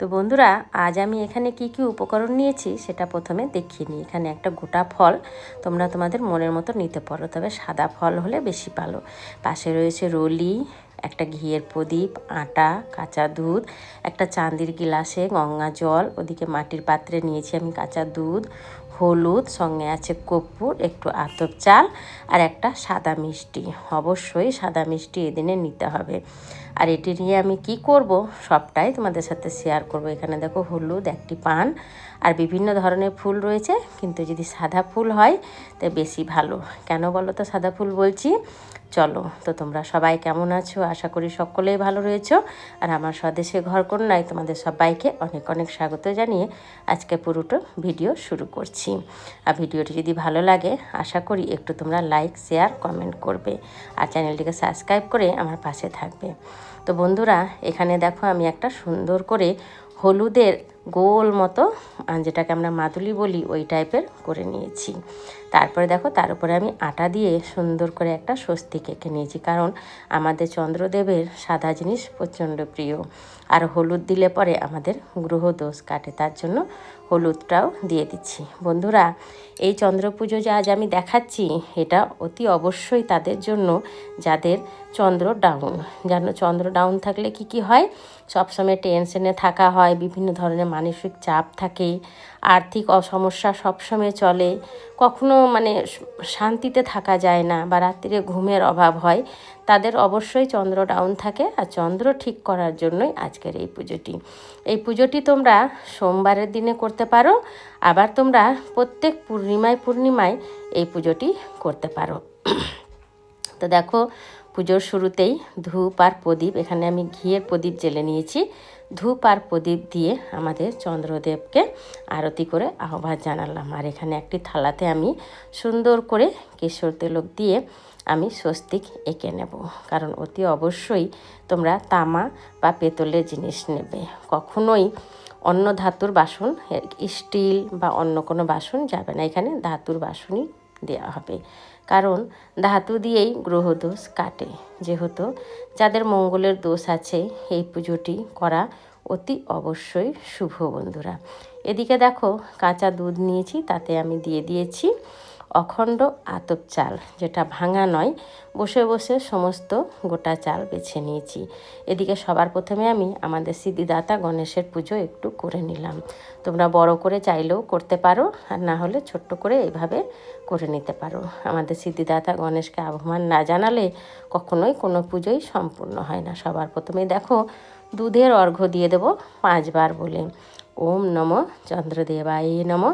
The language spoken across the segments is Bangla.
তো বন্ধুরা, আজ আমি এখানে কি কি উপকরণ নিয়েছি সেটা প্রথমে দেখিয়ে নিই। এখানে একটা গোটা ফল তোমরা তোমাদের মনের মতো নিতে পারো, তবে সাদা ফল হলে বেশি ভালো। পাশে রয়েছে রলি, একটা ঘিয়ের প্রদীপ, আটা, কাঁচা দুধ, একটা চাঁদির গিলাসে গঙ্গা জল, ওদিকে মাটির পাত্রে নিয়েছি আমি কাঁচা দুধ, হলুদ, সঙ্গে আছে কর্পূর, একটু আতপ চাল, আর একটা সাদা মিষ্টি। অবশ্যই সাদা মিষ্টি এদিনে নিতে হবে। আর এটি নিয়ে আমি কি করব? সবটাই তোমাদের সাথে শেয়ার করব। এখানে দেখো হলুদ একটি পান আর বিভিন্ন ধরনের ফুল রয়েছে। কিন্তু যদি সাদা ফুল হয় তো বেশি ভালো। কেন বলো তো সাদা ফুল বলছি? চলো, তো তোমরা সবাই কেমন আছো? আশা করি সকলেই ভালো রয়েছো। আর আমার স্বদেশে ঘর কন্যায় তোমাদের সবাইকে অনেক অনেক স্বাগত জানিয়ে আজকে পুরোটো ভিডিও শুরু করছি। আর ভিডিওটি যদি ভালো লাগে, আশা করি একটু তোমরা লাইক, শেয়ার, কমেন্ট করবে আর চ্যানেলটিকে সাবস্ক্রাইব করে আমার পাশে থাকবে। তো বন্ধুরা, এখানে দেখো আমি একটা সুন্দর করে হলুদের গোল মতো যেটাকে আমরা মাদুলি বলি, ওই টাইপের করে নিয়েছি। তারপরে দেখো, তার উপরে আমি আটা দিয়ে সুন্দর করে একটা স্বস্তি কেঁকে নিয়েছি, কারণ আমাদের চন্দ্রদেবের সাদা জিনিস প্রচণ্ড প্রিয়। আর হলুদ দিলে পরে আমাদের গ্রহ দোষ কাটে, তার জন্য হলুদটাও দিয়ে দিচ্ছি। বন্ধুরা, এই চন্দ্র পুজো যে আজ আমি দেখাচ্ছি, এটা অতি অবশ্যই তাদের জন্য যাদের চন্দ্র ডাউন যেন চন্দ্র ডাউন থাকলে কি কি হয়? সবসময় টেনশনে থাকা হয়, বিভিন্ন ধরনের মানসিক চাপ থাকে আর্থিক অসমস্যা সবসময় চলে, কখনো মানে শান্তিতে থাকা যায় না বা রাত্রিরে ঘুমের অভাব হয়, তাদের অবশ্যই চন্দ্র ডাউন থাকে আর চন্দ্র ঠিক করার জন্যই আজকের এই পুজোটি। এই পুজোটি তোমরা সোমবারের দিনে করতে পারো, আবার তোমরা প্রত্যেক পূর্ণিমায় পূর্ণিমায় এই পুজোটি করতে পারো। তো দেখো পুজোর শুরুতেই ধূপ আর প্রদীপ, এখানে আমি ঘিয়ের প্রদীপ জেলে নিয়েছি। ধূপ আর প্রদীপ দিয়ে আমাদের চন্দ্রদেবকে আরতি করে আহ্বান জানালাম। আর এখানে একটি থালাতে আমি সুন্দর করে কেশর তেলক দিয়ে আমি স্বস্তিক এঁকে নেব। কারণ অতি অবশ্যই তোমরা তামা বা পেতলের জিনিস নেবে। কখনোই অন্য ধাতুর বাসন স্টিল বা অন্য কোনো বাসন যাবে না। এখানে ধাতুর বাসনই দেওয়া হবে। কারণ ধাতু দিয়েই গ্রহ দোষ কাটে। যেহেতু যাদের মঙ্গলের দোষ আছে, এই পুজোটি করা অতি অবশ্যই শুভ বন্ধুরা। এদিকে দেখো, কাঁচা দুধ নিয়েছি, তাতে আমি দিয়ে দিয়েছি। অখণ্ড আতপ চাল, যেটা ভাঙা নয়, বসে বসে সমস্ত গোটা চাল বেছে নিয়েছি। এদিকে সবার প্রথমে আমি আমাদের সিদ্ধিদাতা গণেশের পুজো একটু করে নিলাম। তোমরা বড় করে চাইলেও করতে পারো, আর না হলে ছোট্ট করে এইভাবে করে নিতে পারো। আমাদের সিদ্ধিদাতা গণেশকে আহ্বান না জানালে কখনোই কোনো পুজোই সম্পূর্ণ হয় না। সবার প্রথমে দেখো, দুধের অর্ঘ্য দিয়ে দেব পাঁচবার বলে। ওম নম চন্দ্রদেবায় নম।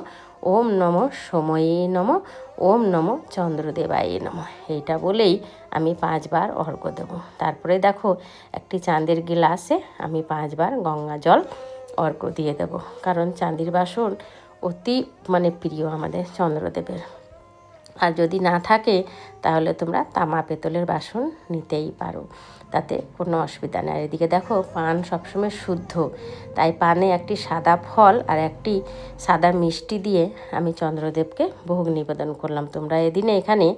ওম নম সময়ে নম, ওম নম চন্দ্রদেবায় নম। এইটা বলেই আমি পাঁচবার অর্ঘ্য দেবো। তারপরে দেখো, একটি চাঁদের গিলাসে আমি পাঁচবার গঙ্গা জল অর্ঘ্য দিয়ে দেবো। কারণ চাঁদির বাসন অতি মানে প্রিয় আমাদের চন্দ্রদেবের। আর যদি না থাকে, তাহলে তোমরা তামা পেতলের বাসন নিতেই পারো। তাতে কোনো অসুবিধা নেই। আর এদিকে দেখো, পান সবসময় শুদ্ধ। তাই পানে একটি সাদা ফল আর একটি সাদা মিষ্টি দিয়ে আমি চন্দ্রদেবকে ভোগ নিবেদন করলাম। তোমরা এদিনে এখানে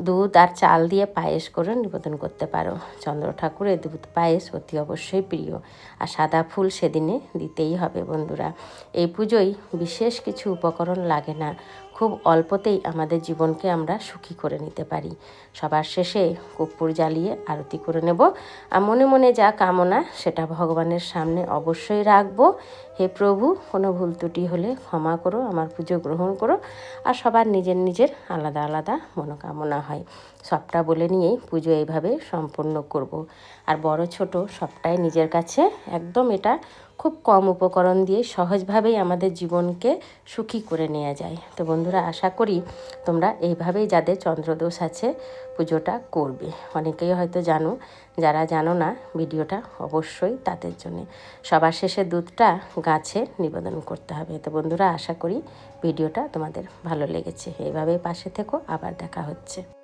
দুধ আর চাল দিয়ে পায়েস করে নিবেদন করতে পারো। চন্দ্র ঠাকুরের দুধ পায়েস অতি অবশ্যই প্রিয়। আর সাদা ফুল সেদিনে দিতেই হবে বন্ধুরা। এই পুজোয় বিশেষ কিছু উপকরণ লাগে না। খুব অল্পতেই আমাদের জীবনকে আমরা সুখী করে নিতে পারি। সবার শেষে কর্পূর জ্বালিয়ে আরতি করে নেব। আর মনে মনে যা কামনা, সেটা ভগবানের সামনে অবশ্যই রাখব। হে প্রভু, কোনো ভুল ত্রুটি হলে ক্ষমা করো, আমার পুজো গ্রহণ করো। আর সবার নিজের নিজের আলাদা আলাদা মনোকামনা হয়। সবটা বলে নিয়েই পুজো এইভাবে সম্পূর্ণ করব। আর বড় ছোট সবটাই নিজের কাছে। একদম এটা খুব কম উপকরণ দিয়ে সহজভাবেই আমাদের জীবনকে সুখী করে নেওয়া যায়। তো বন্ধুরা, আশা করি তোমরা এইভাবেই যাদের চন্দ্রদোষ আছে পুজোটা করবে। অনেকেই হয়তো জানো, যারা জানো না ভিডিওটা, অবশ্যই তাদের জন্য। সবার শেষে দুধটা গাছে নিবেদন করতে হবে। তো বন্ধুরা, আশা করি ভিডিওটা তোমাদের ভালো লেগেছে। এইভাবেই পাশে থেকো, আবার দেখা হচ্ছে।